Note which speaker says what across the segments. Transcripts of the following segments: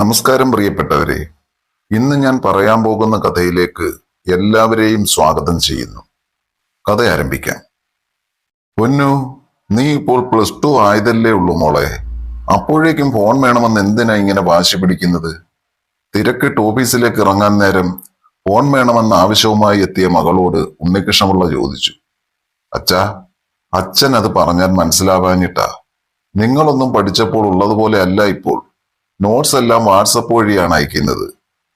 Speaker 1: നമസ്കാരം പ്രിയപ്പെട്ടവരെ. ഇന്ന് ഞാൻ പറയാൻ പോകുന്ന കഥയിലേക്ക് എല്ലാവരെയും സ്വാഗതം ചെയ്യുന്നു. കഥ ആരംഭിക്കാം. പൊന്നു നീ ഇപ്പോൾ പ്ലസ് ടു ആയതല്ലേ ഉള്ളൂ മോളെ. അപ്പോഴേക്കും ഫോൺ വേണമെന്ന് എന്തിനാ ഇങ്ങനെ വാശി പിടിക്കുന്നത്? തിരക്കിട്ട് ഓഫീസിലേക്ക് ഇറങ്ങാൻ നേരം ഫോൺ വേണമെന്ന ആവശ്യവുമായി എത്തിയ മകളോട് ഉണ്ണികൃഷ്ണപിള്ള ചോദിച്ചു. അച്ഛാ അച്ഛൻ അത് പറഞ്ഞാൽ മനസ്സിലാവാനിട്ടാ നിങ്ങളൊന്നും പഠിച്ചപ്പോൾ ഉള്ളതുപോലെ അല്ല ഇപ്പോൾ. നോട്ട്സ് എല്ലാം വാട്സപ്പ് വഴിയാണ് അയക്കുന്നത്.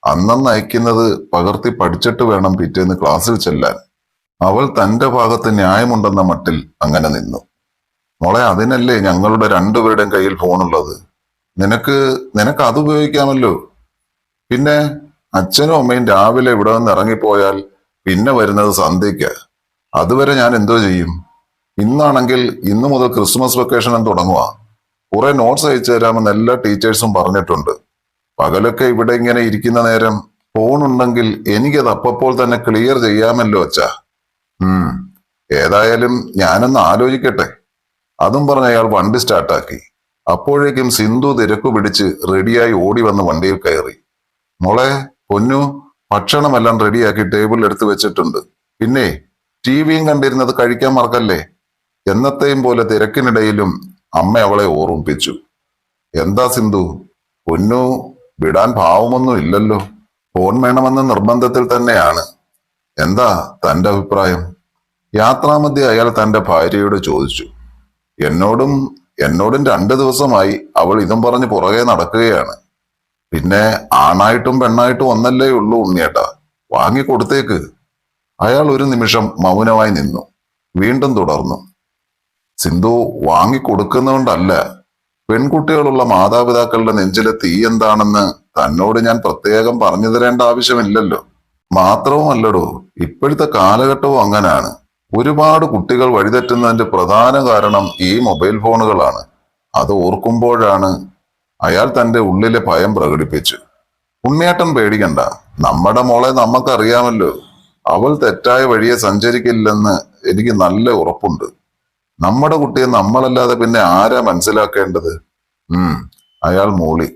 Speaker 1: അന്നന്ന് അയക്കുന്നത് പകർത്തി പഠിച്ചിട്ട് വേണം പിറ്റേന്ന് ക്ലാസ്സിൽ ചെല്ലാൻ. അവൾ തന്റെ ഭാഗത്ത് ന്യായമുണ്ടെന്ന മട്ടിൽ അങ്ങനെ നിന്നു. മോളെ അതിനല്ലേ ഞങ്ങളുടെ രണ്ടുപേരുടെയും കയ്യിൽ ഫോണുള്ളത്? നിനക്ക് നിനക്ക് അത് ഉപയോഗിക്കാമല്ലോ. പിന്നെ അച്ഛനും അമ്മയും രാവിലെ ഇവിടെ നിന്ന് ഇറങ്ങിപ്പോയാൽ പിന്നെ വരുന്നത് സന്ധ്യയ്ക്ക്. അതുവരെ ഞാൻ എന്തോ ചെയ്യും? ഇന്നാണെങ്കിൽ ഇന്നു മുതൽ ക്രിസ്മസ് വെക്കേഷനും തുടങ്ങുക കുറെ നോട്ട്സ് അയച്ചു തരാമെന്ന് എല്ലാ ടീച്ചേഴ്സും പറഞ്ഞിട്ടുണ്ട്. പകലൊക്കെ ഇവിടെ ഇങ്ങനെ ഇരിക്കുന്ന നേരം ഫോൺ ഉണ്ടെങ്കിൽ എനിക്കത് അപ്പപ്പോൾ തന്നെ ക്ലിയർ ചെയ്യാമല്ലോ അച്ഛാ. ഉം. ഏതായാലും ഞാനൊന്ന് ആലോചിക്കട്ടെ. അതും പറഞ്ഞ് അയാൾ വണ്ടി സ്റ്റാർട്ടാക്കി അപ്പോഴേക്കും സിന്ധു തിരക്കു പിടിച്ച് റെഡിയായി ഓടി വന്ന് വണ്ടിയിൽ കയറി. മോളെ പൊന്നു ഭക്ഷണമെല്ലാം റെഡിയാക്കി ടേബിളിൽ എടുത്തു വെച്ചിട്ടുണ്ട്. പിന്നെ ടി വിയും കണ്ടിരുന്നത് കഴിക്കാൻ മറക്കല്ലേ? എന്നത്തെയും പോലെ തിരക്കിനിടയിലും അമ്മ അവളെ ഓർമ്മിപ്പിച്ചു. എന്താ സിന്ധു? പൊന്നു വിടാൻ ഭാവമൊന്നും ഇല്ലല്ലോ. ഫോൺ വേണമെന്ന നിർബന്ധത്തിൽ തന്നെയാണ്. എന്താ തന്റെ അഭിപ്രായം? യാത്രാമധ്യ അയാൾ തന്റെ ഭാര്യയോട് ചോദിച്ചു. എന്നോടും എന്നോടും രണ്ടു ദിവസമായി അവൾ ഇതും പറഞ്ഞ് പുറകെ നടക്കുകയാണ്. പിന്നെ ആണായിട്ടും പെണ്ണായിട്ടും ഒന്നല്ലേ ഉള്ളൂ ഉണ്ണിയേട്ടാ. വാങ്ങിക്കൊടുത്തേക്ക്. അയാൾ ഒരു നിമിഷം മൗനമായി നിന്നു. വീണ്ടും തുടർന്നു. സിന്ധു വാങ്ങിക്കൊടുക്കുന്നതുകൊണ്ടല്ല. പെൺകുട്ടികളുള്ള മാതാപിതാക്കളുടെ നെഞ്ചിലെ തീ എന്താണെന്ന് തന്നോട് ഞാൻ പ്രത്യേകം പറഞ്ഞു തരേണ്ട ആവശ്യമില്ലല്ലോ. മാത്രവുമല്ലടോ ഇപ്പോഴത്തെ കാലഘട്ടവും അങ്ങനാണ്. ഒരുപാട് കുട്ടികൾ വഴിതെറ്റുന്നതിന്റെ പ്രധാന കാരണം ഈ മൊബൈൽ ഫോണുകളാണ്. അത് ഓർക്കുമ്പോഴാണ് അയാൾ തന്റെ ഉള്ളിലെ ഭയം പ്രകടിപ്പിച്ചു. ഉണ്ണിയേട്ടൻ പേടിക്കണ്ട നമ്മുടെ മോളെ നമുക്കറിയാമല്ലോ അവൾ തെറ്റായ വഴിയെ സഞ്ചരിക്കില്ലെന്ന് എനിക്ക് നല്ല ഉറപ്പുണ്ട്. നമ്മുടെ കുട്ടിയെ നമ്മളല്ലാതെ പിന്നെ ആരാ മനസ്സിലാക്കേണ്ടത്? ഉം അയാൾ മൂളി.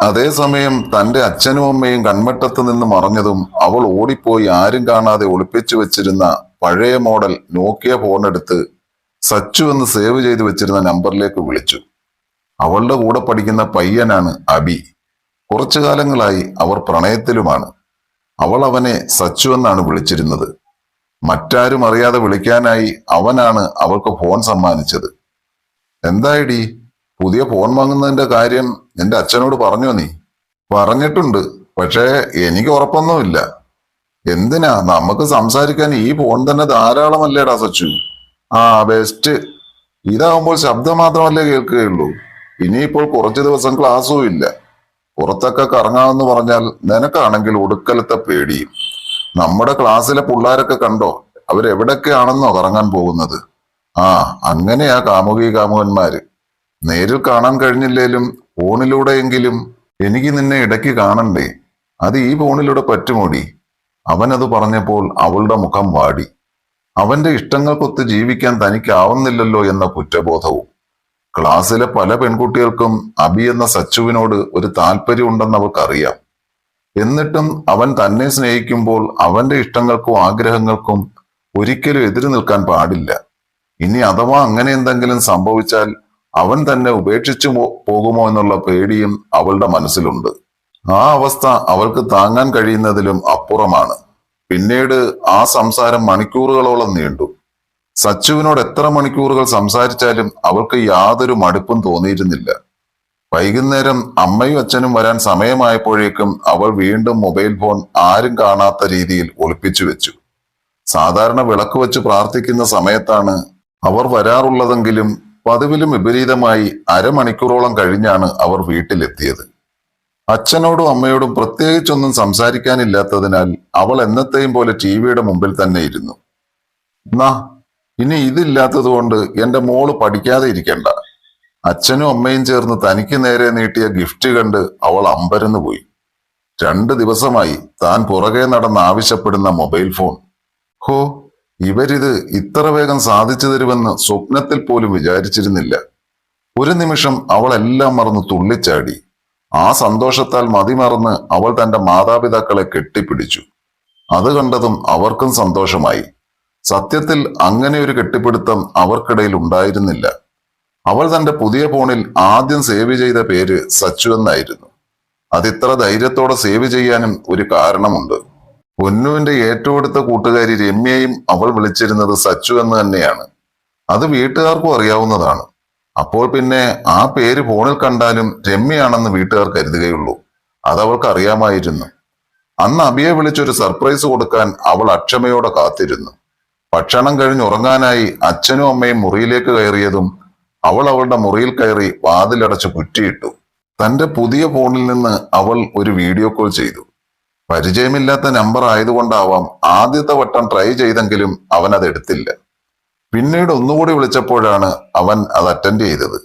Speaker 1: അതേസമയം തന്റെ അച്ഛനും അമ്മയും കൺവെട്ടത്ത് നിന്ന് മറഞ്ഞതും അവൾ ഓടിപ്പോയി ആരും കാണാതെ ഒളിപ്പിച്ചു വെച്ചിരുന്ന പഴയ മോഡൽ നോക്കിയ ഫോൺ എടുത്ത് സച്ചു എന്ന് സേവ് ചെയ്തു വെച്ചിരുന്ന നമ്പറിലേക്ക് വിളിച്ചു. അവളുടെ കൂടെ പഠിക്കുന്ന പയ്യനാണ് അബി. കുറച്ചു കാലങ്ങളായി അവർ പ്രണയത്തിലുമാണ്. അവൾ അവനെ സച്ചു എന്നാണ് വിളിച്ചിരുന്നത്. മറ്റാരും അറിയാതെ വിളിക്കാനായി അവനാണ് അവൾക്ക് ഫോൺ സമ്മാനിച്ചത്. എന്തായിടി? പുതിയ ഫോൺ വാങ്ങുന്നതിന്റെ കാര്യം നിന്റെ അച്ഛനോട് പറഞ്ഞോ നീ? പറഞ്ഞിട്ടുണ്ട് പക്ഷേ എനിക്ക് ഉറപ്പൊന്നുമില്ല. എന്തിനാ? നമുക്ക് സംസാരിക്കാൻ ഈ ഫോൺ തന്നെ ധാരാളമല്ലേടാ സച്ചു? ആ ബെസ്റ്റ് ഇതാവുമ്പോൾ ശബ്ദം മാത്രമല്ലേ കേൾക്കുകയുള്ളൂ. ഇനിയിപ്പോൾ കുറച്ചു ദിവസം ക്ലാസ്സും ഇല്ല. പുറത്തൊക്കെ കറങ്ങാമെന്ന് പറഞ്ഞാൽ നിനക്കാണെങ്കിൽ ഒടുക്കലത്തെ പേടിയും. നമ്മുടെ ക്ലാസ്സിലെ പിള്ളേരൊക്കെ കണ്ടോ? അവരെവിടൊക്കെയാണെന്നോ കറങ്ങാൻ പോകുന്നത്? ആ അങ്ങനെയാ കാമുകി കാമുകന്മാര്. നേരിൽ കാണാൻ കഴിഞ്ഞില്ലേലും ഫോണിലൂടെയെങ്കിലും എനിക്ക് നിന്നെ ഇടയ്ക്ക് കാണണ്ടേ? അത് ഈ ഫോണിലൂടെ പറ്റുമോടി? അവനത് പറഞ്ഞപ്പോൾ അവളുടെ മുഖം വാടി. അവന്റെ ഇഷ്ടങ്ങൾക്കൊത്ത് ജീവിക്കാൻ തനിക്കാവുന്നില്ലല്ലോ എന്ന കുറ്റബോധവും. ക്ലാസ്സിലെ പല പെൺകുട്ടികൾക്കും അബി എന്ന സച്ചുവിനോട് ഒരു താല്പര്യമുണ്ടെന്ന് അവൾക്കറിയാം. എന്നിട്ടും അവൻ തന്നെ സ്നേഹിക്കുമ്പോൾ അവന്റെ ഇഷ്ടങ്ങൾക്കും ആഗ്രഹങ്ങൾക്കും ഒരിക്കലും എതിരു നിൽക്കാൻ പാടില്ല. ഇനി അഥവാ അങ്ങനെ എന്തെങ്കിലും സംഭവിച്ചാൽ അവൻ തന്നെ ഉപേക്ഷിച്ചു പോകുമോ എന്നുള്ള പേടിയും അവളുടെ മനസ്സിലുണ്ട്. ആ അവസ്ഥ അവൾക്ക് താങ്ങാൻ കഴിയുന്നതിലും അപ്പുറമാണ്. പിന്നീട് ആ സംസാരം മണിക്കൂറുകളോളം നീണ്ടു. സച്ചുവിനോട് എത്ര മണിക്കൂറുകൾ സംസാരിച്ചാലും അവൾക്ക് യാതൊരു മടുപ്പും തോന്നിയിരുന്നില്ല. വൈകുന്നേരം അമ്മയും അച്ഛനും വരാൻ സമയമായപ്പോഴേക്കും അവൾ വീണ്ടും മൊബൈൽ ഫോൺ ആരും കാണാത്ത രീതിയിൽ ഒളിപ്പിച്ചു വെച്ചു. സാധാരണ വിളക്ക് വെച്ച് പ്രാർത്ഥിക്കുന്ന സമയത്താണ് അവർ വരാറുള്ളതെങ്കിലും പതിവിലും വിപരീതമായി അരമണിക്കൂറോളം കഴിഞ്ഞാണ് അവർ വീട്ടിലെത്തിയത്. അച്ഛനോടും അമ്മയോടും പ്രത്യേകിച്ചൊന്നും സംസാരിക്കാനില്ലാത്തതിനാൽ അവൾ എന്നത്തെയും പോലെ ടി വിയുടെ മുമ്പിൽ തന്നെ ഇരുന്നു. എന്നാ ഇനി ഇതില്ലാത്തതുകൊണ്ട് എന്റെ മോൾ പഠിക്കാതെ ഇരിക്കണ്ട. അച്ഛനും അമ്മയും ചേർന്ന് തനിക്ക് നേരെ നീട്ടിയ ഗിഫ്റ്റ് കണ്ട് അവൾ അമ്പരന്ന് പോയി. രണ്ട് ദിവസമായി താൻ പുറകെ നടന്ന് ആവശ്യപ്പെടുന്ന മൊബൈൽ ഫോൺ. ഹോ ഇവരിത് ഇത്ര വേഗം സാധിച്ചു തരുമെന്ന് സ്വപ്നത്തിൽ പോലും വിചാരിച്ചിരുന്നില്ല. ഒരു നിമിഷം അവൾ എല്ലാം മറന്ന് തുള്ളിച്ചാടി. ആ സന്തോഷത്താൽ മതിമറന്ന് അവൾ തന്റെ മാതാപിതാക്കളെ കെട്ടിപ്പിടിച്ചു. അത് കണ്ടതും അവർക്കും സന്തോഷമായി. സത്യത്തിൽ അങ്ങനെ ഒരു കെട്ടിപ്പിടുത്തം അവർക്കിടയിൽ ഉണ്ടായിരുന്നില്ല. അവൾ തന്റെ പുതിയ ഫോണിൽ ആദ്യം സേവ് ചെയ്ത പേര് സച്ചു എന്നായിരുന്നു. അതിത്ര ധൈര്യത്തോടെ സേവ് ചെയ്യാനും ഒരു കാരണമുണ്ട്. പൊന്നുവിന്റെ ഏറ്റവും അടുത്ത കൂട്ടുകാരി രമ്യയും അവൾ വിളിച്ചിരുന്നത് സച്ചു എന്ന് തന്നെയാണ്. അത് വീട്ടുകാർക്കും അറിയാവുന്നതാണ്. അപ്പോൾ പിന്നെ ആ പേര് ഫോണിൽ കണ്ടാലും രമ്യയാണെന്ന് വീട്ടുകാർ കരുതുകയുള്ളൂ. അതവൾക്ക് അറിയാമായിരുന്നു. അന്ന് അബിയെ വിളിച്ചൊരു സർപ്രൈസ് കൊടുക്കാൻ അവൾ അക്ഷമയോടെ കാത്തിരുന്നു. ഭക്ഷണം കഴിഞ്ഞ് ഉറങ്ങാനായി അച്ഛനും അമ്മയും മുറിയിലേക്ക് കയറിയതും അവൾ അവളുടെ മുറിയിൽ കയറി വാതിലടച്ച് കുറ്റിയിട്ടു തന്റെ പുതിയ ഫോണിൽ നിന്ന് അവൾ ഒരു വീഡിയോ കോൾ ചെയ്തു. പരിചയമില്ലാത്ത നമ്പർ ആയതുകൊണ്ടാവാം ആദ്യത്തെ വട്ടം ട്രൈ ചെയ്തെങ്കിലും അവൻ അത് എടുത്തില്ല. പിന്നീട് ഒന്നുകൂടി വിളിച്ചപ്പോഴാണ് അവൻ അത് അറ്റൻഡ് ചെയ്തത്.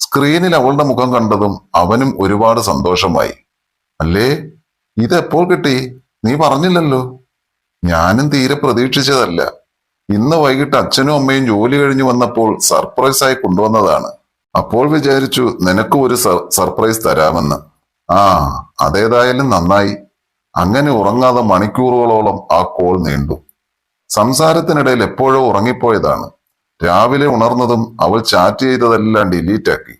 Speaker 1: സ്ക്രീനിൽ അവളുടെ മുഖം കണ്ടതും അവനും ഒരുപാട് സന്തോഷമായി. അല്ലേ? ഇതെപ്പോൾ കിട്ടി? നീ പറഞ്ഞില്ലല്ലോ? ഞാനും തീരെ പ്രതീക്ഷിച്ചതല്ല. ഇന്ന് വൈകിട്ട് അച്ഛനും അമ്മയും ജോലി കഴിഞ്ഞു വന്നപ്പോൾ സർപ്രൈസ് ആയി കൊണ്ടുവന്നതാണ്. അപ്പോൾ വിചാരിച്ചു നിനക്കും ഒരു സർപ്രൈസ് തരാമെന്ന്. ആ അതേതായാലും നന്നായി. അങ്ങനെ ഉറങ്ങാതെ മണിക്കൂറുകളോളം ആ കോൾ നീണ്ടു. സംസാരത്തിനിടയിൽ എപ്പോഴോ ഉറങ്ങിപ്പോയതാണ്. രാവിലെ ഉണർന്നതും അവൾ ചാറ്റ് ചെയ്തതെല്ലാം ഡിലീറ്റ് ആക്കി.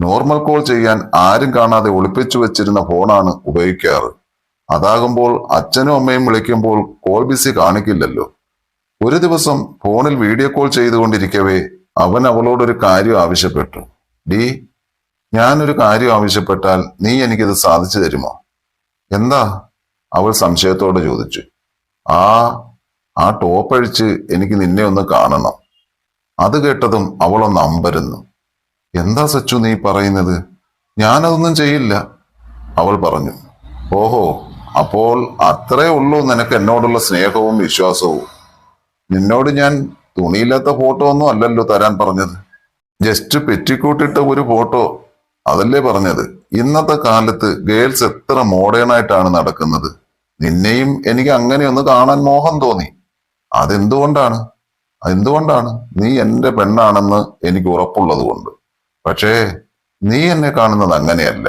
Speaker 1: നോർമൽ കോൾ ചെയ്യാൻ ആരും കാണാതെ ഒളിപ്പിച്ചു വെച്ചിരുന്ന ഫോണാണ് ഉപയോഗിക്കാറ്. അതാകുമ്പോൾ അച്ഛനും അമ്മയും വിളിക്കുമ്പോൾ കോൾ ബിസി കാണിക്കില്ലല്ലോ. ഒരു ദിവസം ഫോണിൽ വീഡിയോ കോൾ ചെയ്തുകൊണ്ടിരിക്കവേ അവൻ അവളോടൊരു കാര്യം ആവശ്യപ്പെട്ടു. ഡി ഞാനൊരു കാര്യം ആവശ്യപ്പെട്ടാൽ നീ എനിക്കിത് സാധിച്ചു തരുമോ? എന്താ? അവൾ സംശയത്തോടെ ചോദിച്ചു. ആ ആ ടോപ്പ് അഴിച്ച് എനിക്ക് നിന്നെ ഒന്ന് കാണണം. അത് കേട്ടതും അവളൊന്ന് അമ്പരുന്നു. എന്താ സച്ചു നീ പറയുന്നത്? ഞാനതൊന്നും ചെയ്യില്ല. അവൾ പറഞ്ഞു. ഓഹോ അപ്പോൾ അത്രേ ഉള്ളൂ നിനക്ക് എന്നോടുള്ള സ്നേഹവും വിശ്വാസവും. നിന്നോട് ഞാൻ തുണിയില്ലാത്ത ഫോട്ടോ ഒന്നും അല്ലല്ലോ തരാൻ പറഞ്ഞത്. ജസ്റ്റ് പെറ്റിക്കൂട്ടിട്ട ഒരു ഫോട്ടോ അതല്ലേ പറഞ്ഞത്. ഇന്നത്തെ കാലത്ത് ഗേൾസ് എത്ര മോഡേൺ ആയിട്ടാണ് നടക്കുന്നത്. നിന്നെയും എനിക്ക് അങ്ങനെ ഒന്ന് കാണാൻ മോഹം തോന്നി. അതെന്തുകൊണ്ടാണ്? എന്തുകൊണ്ടാണ് നീ എന്റെ പെണ്ണാണെന്ന് എനിക്ക് ഉറപ്പുള്ളത് കൊണ്ട്. പക്ഷേ നീ എന്നെ കാണുന്നത് അങ്ങനെയല്ല.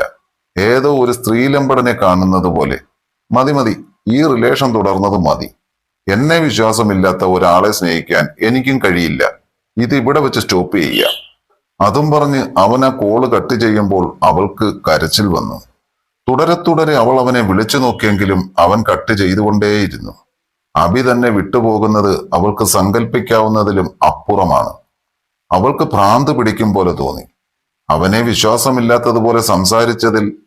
Speaker 1: ഏതോ ഒരു സ്ത്രീലമ്പടനെ കാണുന്നത് പോലെ. മതി മതി. ഈ റിലേഷൻ തുടർന്നത് മതി. എന്നെ വിശ്വാസമില്ലാത്ത ഒരാളെ സ്നേഹിക്കാൻ എനിക്കും കഴിയില്ല. ഇത് ഇവിടെ വെച്ച് സ്റ്റോപ്പ് ചെയ്യാം അതും പറഞ്ഞ് അവൻ ആ കോൾ കട്ട് ചെയ്യുമ്പോൾ അവൾക്ക് കരച്ചിൽ വന്നു. തുടരെ തുടരെ അവൾ അവനെ വിളിച്ചു നോക്കിയെങ്കിലും അവൻ കട്ട് ചെയ്തുകൊണ്ടേയിരുന്നു. അഭി തന്നെ വിട്ടുപോകുന്നത് അവൾക്ക് സങ്കല്പിക്കാവുന്നതിലും അപ്പുറമാണ്. അവൾക്ക് ഭ്രാന്ത് പിടിക്കും പോലെ തോന്നി. അവനെ വിശ്വാസമില്ലാത്തതുപോലെ സംസാരിച്ചതിൽ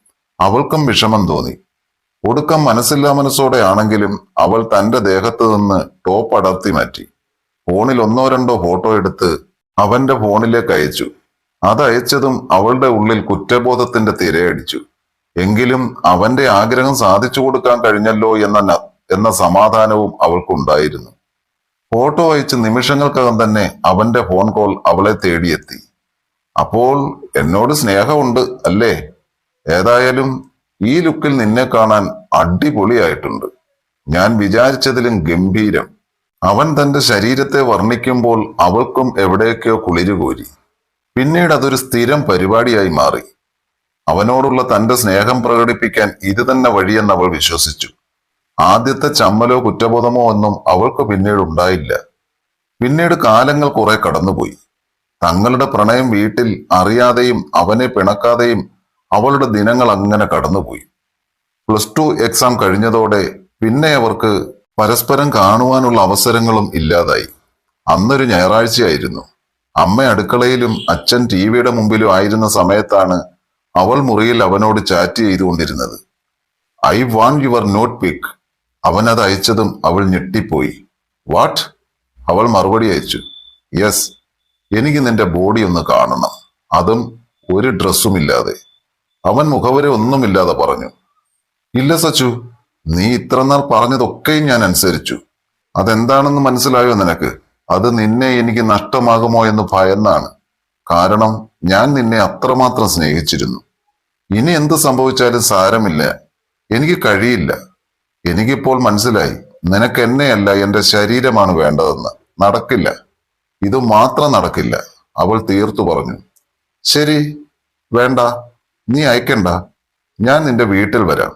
Speaker 1: അവൾക്കും വിഷമം തോന്നി. ഒടുക്കം മനസ്സില്ലാ മനസ്സോടെ ആണെങ്കിലും അവൾ തന്റെ ദേഹത്ത് നിന്ന് ടോപ്പ് അടർത്തി മാറ്റി. ഫോണിൽ ഒന്നോ രണ്ടോ ഫോട്ടോ എടുത്ത് അവന്റെ ഫോണിലേക്ക് അയച്ചു. അതയച്ചതും അവളുടെ ഉള്ളിൽ കുറ്റബോധത്തിന്റെ തിരയടിച്ചു എങ്കിലും അവന്റെ ആഗ്രഹം സാധിച്ചു കൊടുക്കാൻ കഴിഞ്ഞല്ലോ എന്ന എന്ന സമാധാനവും അവൾക്കുണ്ടായിരുന്നു. ഫോട്ടോ അയച്ച് നിമിഷങ്ങൾക്കകം തന്നെ അവന്റെ ഫോൺ കോൾ അവളെ തേടിയെത്തി. അപ്പോൾ എന്നോട് സ്നേഹമുണ്ട് അല്ലേ? ഏതായാലും ഈ ലുക്കിൽ നിന്നെ കാണാൻ അടിപൊളിയായിട്ടുണ്ട്. ഞാൻ വിചാരിച്ചതിലും ഗംഭീരം. അവൻ തന്റെ ശരീരത്തെ വർണിക്കുമ്പോൾ അവൾക്കും എവിടെയൊക്കെയോ കുളിരുകോരി. പിന്നീട് അതൊരു സ്ഥിരം പരിപാടിയായി മാറി. അവനോടുള്ള തന്റെ സ്നേഹം പ്രകടിപ്പിക്കാൻ ഇത് തന്നെ വഴിയെന്ന് അവൾ വിശ്വസിച്ചു. ആദ്യത്തെ ചമ്മലോ കുറ്റബോധമോ ഒന്നും അവൾക്ക് പിന്നീട് ഉണ്ടായില്ല. പിന്നീട് കാലങ്ങൾ കുറെ കടന്നുപോയി. തങ്ങളുടെ പ്രണയം വീട്ടിൽ അറിയാതെയും അവനെ പിണക്കാതെയും അവളുടെ ദിനങ്ങൾ അങ്ങനെ കടന്നുപോയി. പ്ലസ് ടു എക്സാം കഴിഞ്ഞതോടെ പിന്നെ അവർക്ക് പരസ്പരം കാണുവാനുള്ള അവസരങ്ങളും ഇല്ലാതായി. അന്നൊരു ഞായറാഴ്ചയായിരുന്നു. അമ്മ അടുക്കളയിലും അച്ഛൻ ടി വിയുടെ മുമ്പിലും ആയിരുന്ന സമയത്താണ് അവൾ മുറിയിൽ അവനോട് ചാറ്റ് ചെയ്തുകൊണ്ടിരുന്നത്. I want your note pic അവൻ അത് അയച്ചതും അവൾ ഞെട്ടിപ്പോയി. വാട്ട്? അവൾ മറുപടി അയച്ചു. യെസ് എനിക്ക് നിന്റെ ബോഡി ഒന്ന് കാണണം. അതും ഒരു ഡ്രസ്സുമില്ലാതെ അവൻ മുഖവരെ ഒന്നുമില്ലാതെ പറഞ്ഞു ഇല്ല സച്ചു നീ ഇത്രനാൾ പറഞ്ഞതൊക്കെയും ഞാൻ അനുസരിച്ചു. അതെന്താണെന്ന് മനസ്സിലായോ നിനക്ക്? അത് നിന്നെ എനിക്ക് നഷ്ടമാകുമോ എന്ന് ഭയന്നാണ്. കാരണം ഞാൻ നിന്നെ അത്രമാത്രം സ്നേഹിച്ചിരുന്നു. ഇനി എന്ത് സംഭവിച്ചാലും സാരമില്ല. എനിക്ക് കഴിയില്ല. എനിക്കിപ്പോൾ മനസ്സിലായി നിനക്ക് എന്നെയല്ല എന്റെ ശരീരമാണ് വേണ്ടതെന്ന്. നടക്കില്ല. ഇത് മാത്രം നടക്കില്ല അവൾ തീർത്തു പറഞ്ഞു. ശരി വേണ്ട. നീ അയക്കണ്ട. ഞാൻ നിന്റെ വീട്ടിൽ വരാം.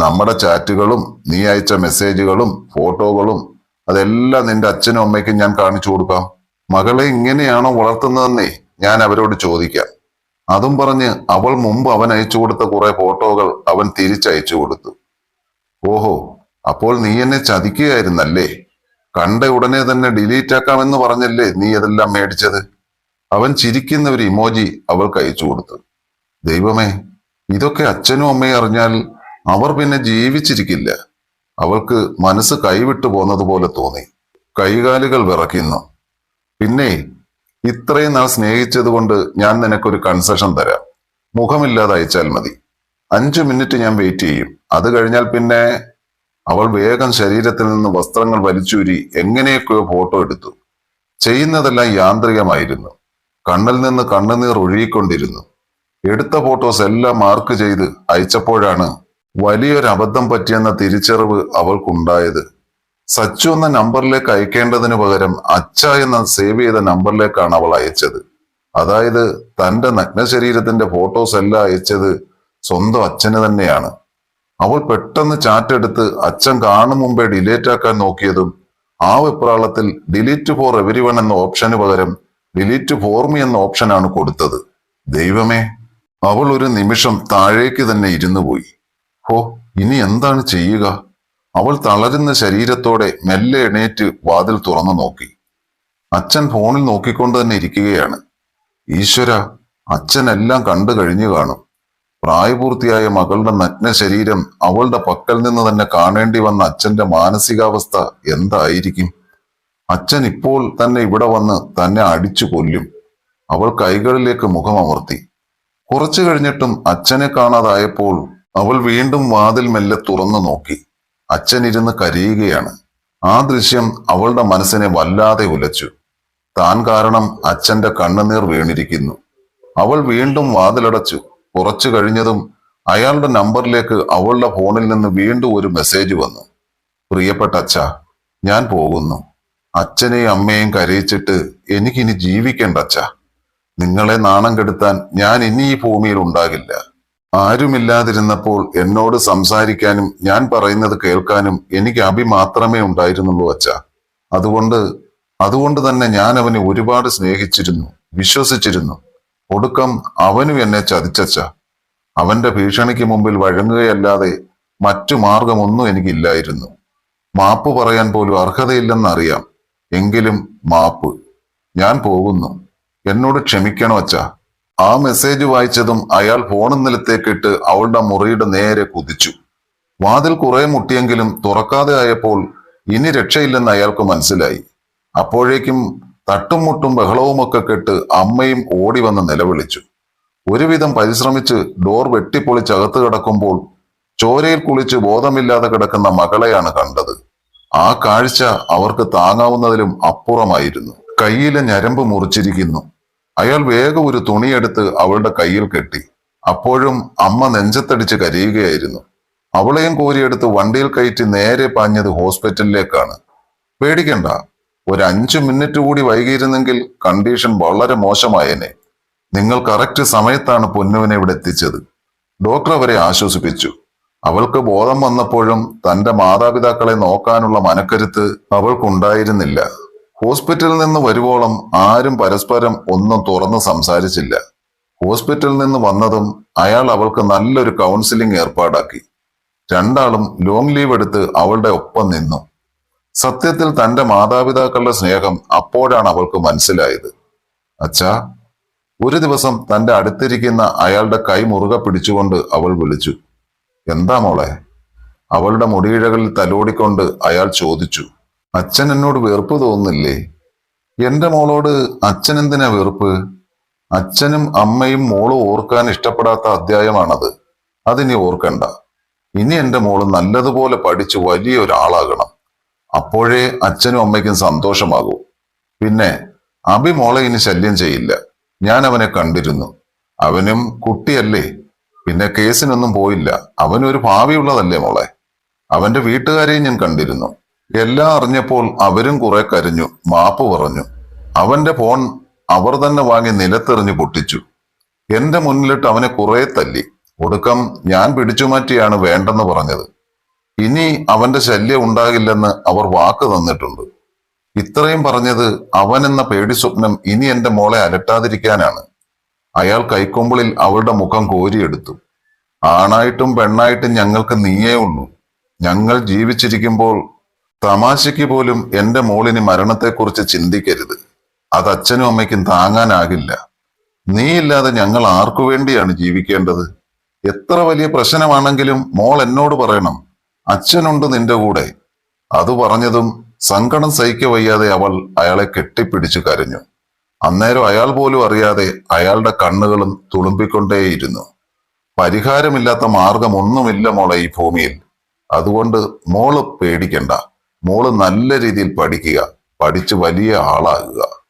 Speaker 1: നമ്മുടെ ചാറ്റുകളും നീ അയച്ച മെസ്സേജുകളും ഫോട്ടോകളും അതെല്ലാം നിന്റെ അച്ഛനും അമ്മയ്ക്കും ഞാൻ കാണിച്ചു കൊടുക്കാം. മകളെ ഇങ്ങനെയാണോ വളർത്തുന്നതെന്നേ ഞാൻ അവരോട് ചോദിക്കാം. അതും പറഞ്ഞ് അവൾ മുമ്പ് അവൻ അയച്ചു കൊടുത്ത കുറെ ഫോട്ടോകൾ അവൻ തിരിച്ചയച്ചു കൊടുത്തു. ഓഹോ അപ്പോൾ നീ എന്നെ ചതിക്കുകയായിരുന്നല്ലേ? കണ്ട ഉടനെ തന്നെ ഡിലീറ്റ് ആക്കാമെന്ന് പറഞ്ഞല്ലേ നീ അതെല്ലാം മേടിച്ചത്? അവൻ ചിരിക്കുന്ന ഒരു ഇമോജി അവൾക്ക് അയച്ചു കൊടുത്തു. ദൈവമേ ഇതൊക്കെ അച്ഛനും അമ്മയും അറിഞ്ഞാൽ അവർ പിന്നെ ജീവിച്ചിരിക്കില്ല. അവൾക്ക് മനസ്സ് കൈവിട്ടു പോന്നതുപോലെ തോന്നി. കൈകാലുകൾ വിറക്കുന്നു പിന്നെ ഇത്രയും നാൾ സ്നേഹിച്ചത് കൊണ്ട് ഞാൻ നിനക്കൊരു കൺസെഷൻ തരാം. മുഖമില്ലാതെ അയച്ചാൽ മതി. അഞ്ചു മിനിറ്റ് ഞാൻ വെയിറ്റ് ചെയ്യും. അത് കഴിഞ്ഞാൽ പിന്നെ അവൾ വേഗം ശരീരത്തിൽ നിന്ന് വസ്ത്രങ്ങൾ വലിച്ചൂരി എങ്ങനെയൊക്കെയോ ഫോട്ടോ എടുത്തു. ചെയ്യുന്നതെല്ലാം യാന്ത്രികമായിരുന്നു. കണ്ണിൽ നിന്ന് കണ്ണുനീർ ഒഴുകിക്കൊണ്ടിരുന്നു. എടുത്ത ഫോട്ടോസ് എല്ലാം മാർക്ക് ചെയ്ത് അയച്ചപ്പോഴാണ് വലിയൊരു അബദ്ധം പറ്റിയെന്ന തിരിച്ചറിവ് അവൾക്കുണ്ടായത്. സച്ചു എന്ന നമ്പറിലേക്ക് അയക്കേണ്ടതിന് പകരം അച്ഛ എന്ന സേവ് ചെയ്ത നമ്പറിലേക്കാണ് അവൾ അയച്ചത്. അതായത് തന്റെ നഗ്ന ശരീരത്തിന്റെ ഫോട്ടോസ് എല്ലാം അയച്ചത് സ്വന്തം അച്ഛന് തന്നെയാണ്. അവൾ പെട്ടെന്ന് ചാറ്റ് എടുത്ത് അച്ഛൻ കാണും മുമ്പേ ഡിലീറ്റ് ആക്കാൻ നോക്കിയതും ആ വെപ്രാളത്തിൽ ഡിലീറ്റ് ഫോർ എവരി എന്ന ഓപ്ഷന് പകരം ഡിലീറ്റ് ഫോർ മി എന്ന ഓപ്ഷനാണ് കൊടുത്തത്. ദൈവമേ അവൾ ഒരു നിമിഷം താഴേക്ക് തന്നെ ഇരുന്നു പോയി. ഹോ ഇനി എന്താണ് ചെയ്യുക? അവൾ തളരുന്ന ശരീരത്തോടെ മെല്ലെ എണേറ്റ് വാതിൽ തുറന്നു നോക്കി. അച്ഛൻ ഫോണിൽ നോക്കിക്കൊണ്ട് തന്നെ ഇരിക്കുകയാണ്. ഈശ്വര അച്ഛനെല്ലാം കണ്ടു കഴിഞ്ഞു കാണും. പ്രായപൂർത്തിയായ മകളുടെ നഗ്ന ശരീരം അവളുടെ പക്കൽ നിന്ന് തന്നെ കാണേണ്ടി വന്ന അച്ഛന്റെ മാനസികാവസ്ഥ എന്തായിരിക്കും? അച്ഛൻ ഇപ്പോൾ തന്നെ ഇവിടെ വന്ന് തന്നെ അടിച്ചു കൊല്ലും. അവൾ കൈകളിലേക്ക് മുഖമമർത്തി. കുറച്ചു കഴിഞ്ഞിട്ടും അച്ഛനെ കാണാതായപ്പോൾ അവൾ വീണ്ടും വാതിൽ മെല്ലെ തുറന്നു നോക്കി. അച്ഛൻ ഇരുന്ന് കരയുകയാണ്. ആ ദൃശ്യം അവളുടെ മനസ്സിനെ വല്ലാതെ ഉലച്ചു. താൻ കാരണം അച്ഛന്റെ കണ്ണുനീർ വീണിരിക്കുന്നു. അവൾ വീണ്ടും വാതിലടച്ചു. കുറച്ചു കഴിഞ്ഞതും അയാളുടെ നമ്പറിലേക്ക് അവളുടെ ഫോണിൽ നിന്ന് വീണ്ടും ഒരു മെസ്സേജ് വന്നു. പ്രിയപ്പെട്ട അച്ഛ ഞാൻ പോകുന്നു. അച്ഛനെയും അമ്മയെയും കരയിച്ചിട്ട് എനിക്കിനി ജീവിക്കേണ്ട അച്ഛ. നിങ്ങളെ നാണം കെടുത്താൻ ഞാൻ ഇനി ഈ ഭൂമിയിൽ ഉണ്ടാകില്ല. ആരുമില്ലാതിരുന്നപ്പോൾ എന്നോട് സംസാരിക്കാനും ഞാൻ പറയുന്നത് കേൾക്കാനും എനിക്ക് അഭി മാത്രമേ ഉണ്ടായിരുന്നുള്ളൂ അച്ഛ. അതുകൊണ്ട് അതുകൊണ്ട് തന്നെ ഞാൻ അവനെ ഒരുപാട് സ്നേഹിച്ചിരുന്നു വിശ്വസിച്ചിരുന്നു. ഒടുക്കം അവനും എന്നെ ചതിച്ചച്ച അവന്റെ ഭീഷണിക്ക് മുമ്പിൽ വഴങ്ങുകയല്ലാതെ മറ്റു മാർഗമൊന്നും എനിക്കില്ലായിരുന്നു. മാപ്പ് പറയാൻ പോലും അർഹതയില്ലെന്നറിയാം. എങ്കിലും മാപ്പ്. ഞാൻ പോകുന്നു. എന്നോട് ക്ഷമിക്കണം അച്ഛാ? ആ മെസ്സേജ് വായിച്ചതും അയാൾ ഫോണിൽ നിലത്തേക്കിട്ട് അവളുടെ മുറിയുടെ നേരെ കുതിച്ചു. വാതിൽ കുറെ മുട്ടിയെങ്കിലും തുറക്കാതെ ആയപ്പോൾ ഇനി രക്ഷയില്ലെന്ന് അയാൾക്ക് മനസ്സിലായി. അപ്പോഴേക്കും തട്ടും മുട്ടും ബഹളവുമൊക്കെ കെട്ട് അമ്മയും ഓടി വന്ന് നിലവിളിച്ചു. ഒരുവിധം പരിശ്രമിച്ച് ഡോർ വെട്ടിപ്പൊളിച്ചകത്ത് കിടക്കുമ്പോൾ ചോരയിൽ കുളിച്ച് ബോധമില്ലാതെ കിടക്കുന്ന മകളെയാണ് കണ്ടത്. ആ കാഴ്ച അവർക്ക് താങ്ങാവുന്നതിലും അപ്പുറമായിരുന്നു. കയ്യിലെ ഞരമ്പ് മുറിച്ചിരിക്കുന്നു. അയാൾ വേഗം ഒരു തുണിയെടുത്ത് അവളുടെ കയ്യിൽ കെട്ടി. അപ്പോഴും അമ്മ നെഞ്ചത്തടിച്ച് കരയുകയായിരുന്നു. അവളെയും കോരിയെടുത്ത് വണ്ടിയിൽ കയറ്റി നേരെ പാഞ്ഞത് ഹോസ്പിറ്റലിലേക്കാണ്. പേടിക്കണ്ട. ഒരു അഞ്ചു മിനിറ്റ് കൂടി വൈകിയിരുന്നെങ്കിൽ കണ്ടീഷൻ വളരെ മോശമായേനെ. നിങ്ങൾ കറക്റ്റ് സമയത്താണ് പൊന്നുവിനെ ഇവിടെ എത്തിച്ചത്. ഡോക്ടർ അവരെ ആശ്വസിപ്പിച്ചു. അവൾക്ക് ബോധം വന്നപ്പോഴും തന്റെ മാതാപിതാക്കളെ നോക്കാനുള്ള മനക്കരുത്ത് അവൾക്കുണ്ടായിരുന്നില്ല. ഹോസ്പിറ്റലിൽ നിന്ന് വരുവോളം ആരും പരസ്പരം ഒന്നും തുറന്ന് സംസാരിച്ചില്ല. ഹോസ്പിറ്റലിൽ നിന്ന് വന്നതും അയാൾ അവൾക്ക് നല്ലൊരു കൗൺസിലിംഗ് ഏർപ്പാടാക്കി. രണ്ടാളും ലോങ് ലീവ് എടുത്ത് അവളുടെ ഒപ്പം നിന്നു. സത്യത്തിൽ തന്റെ മാതാപിതാക്കളുടെ സ്നേഹം അപ്പോഴാണ് അവൾക്ക് മനസ്സിലായത്. അച്ഛാ ഒരു ദിവസം തന്റെ അടുത്തിരിക്കുന്ന അയാളുടെ കൈ മുറുകെ പിടിച്ചുകൊണ്ട് അവൾ വിളിച്ചു. എന്താ മോളെ? അവളുടെ മുടിയിഴകളിൽ തലോടിക്കൊണ്ട് അയാൾ ചോദിച്ചു. അച്ഛൻ എന്നോട് വെറുപ്പ് തോന്നുന്നില്ലേ? എന്റെ മോളോട് അച്ഛൻ എന്തിനാ വെറുപ്പ്? അച്ഛനും അമ്മയും മോളും ഓർക്കാൻ ഇഷ്ടപ്പെടാത്ത അധ്യായമാണത്. അതിനി ഓർക്കണ്ട. ഇനി എന്റെ മോൾ നല്ലതുപോലെ പഠിച്ച് വലിയ ഒരാളാകണം. അപ്പോഴേ അച്ഛനും അമ്മയ്ക്കും സന്തോഷമാകൂ. പിന്നെ അഭി മോളെ ഇനി ശല്യം ചെയ്യില്ല. ഞാൻ അവനെ കണ്ടിരുന്നു. അവനും കുട്ടിയല്ലേ. പിന്നെ കേസിനൊന്നും പോയില്ല. അവനൊരു ഭാവിയുള്ളതല്ലേ മോളെ? അവന്റെ വീട്ടുകാരെയും ഞാൻ കണ്ടിരുന്നു. എല്ലാം അറിഞ്ഞപ്പോൾ അവരും കുറെ കരഞ്ഞു മാപ്പ് പറഞ്ഞു. അവന്റെ ഫോൺ അവർ തന്നെ വാങ്ങി നിലത്തെറിഞ്ഞു പൊട്ടിച്ചു. എന്റെ മുന്നിലിട്ട് അവനെ കുറെ തല്ലി. ഒടുക്കം ഞാൻ പിടിച്ചു മാറ്റിയാണ് വേണ്ടെന്ന് പറഞ്ഞത്. ഇനി അവന്റെ ശല്യം ഉണ്ടാകില്ലെന്ന് അവർ വാക്ക് തന്നിട്ടുണ്ട്. ഇത്രയും പറഞ്ഞത് അവൻ എന്ന പേടി സ്വപ്നം ഇനി എന്റെ മോളെ അലട്ടാതിരിക്കാനാണ്. അയാൾ കൈക്കൊമ്പിളിൽ അവളുടെ മുഖം കോരിയെടുത്തു. ആണായിട്ടും പെണ്ണായിട്ടും ഞങ്ങൾക്ക് നീയേ ഉള്ളൂ. ഞങ്ങൾ ജീവിച്ചിരിക്കുമ്പോൾ തമാശയ്ക്ക് പോലും എന്റെ മോളിന് മരണത്തെക്കുറിച്ച് ചിന്തിക്കരുത്. അത് അച്ഛനും അമ്മയ്ക്കും താങ്ങാനാകില്ല. നീയില്ലാതെ ഞങ്ങൾ ആർക്കു വേണ്ടിയാണ് ജീവിക്കേണ്ടത്? എത്ര വലിയ പ്രശ്നമാണെങ്കിലും മോൾ എന്നോട് പറയണം അച്ഛനുണ്ട് നിന്റെ കൂടെ. അത് പറഞ്ഞതും സങ്കടം സഹിക്ക വയ്യാതെ അവൾ അയാളെ കെട്ടിപ്പിടിച്ചു കരഞ്ഞു. അന്നേരം അയാൾ പോലും അറിയാതെ അയാളുടെ കണ്ണുകളും തുളുമ്പിക്കൊണ്ടേയിരുന്നു. പരിഹാരമില്ലാത്ത മാർഗമൊന്നുമില്ല മോളെ ഈ ഭൂമിയിൽ. അതുകൊണ്ട് മോൾ പേടിക്കണ്ട. മോൾ നല്ല രീതിയിൽ പഠിക്കുക. പഠിച്ച് വലിയ ആളാകുക.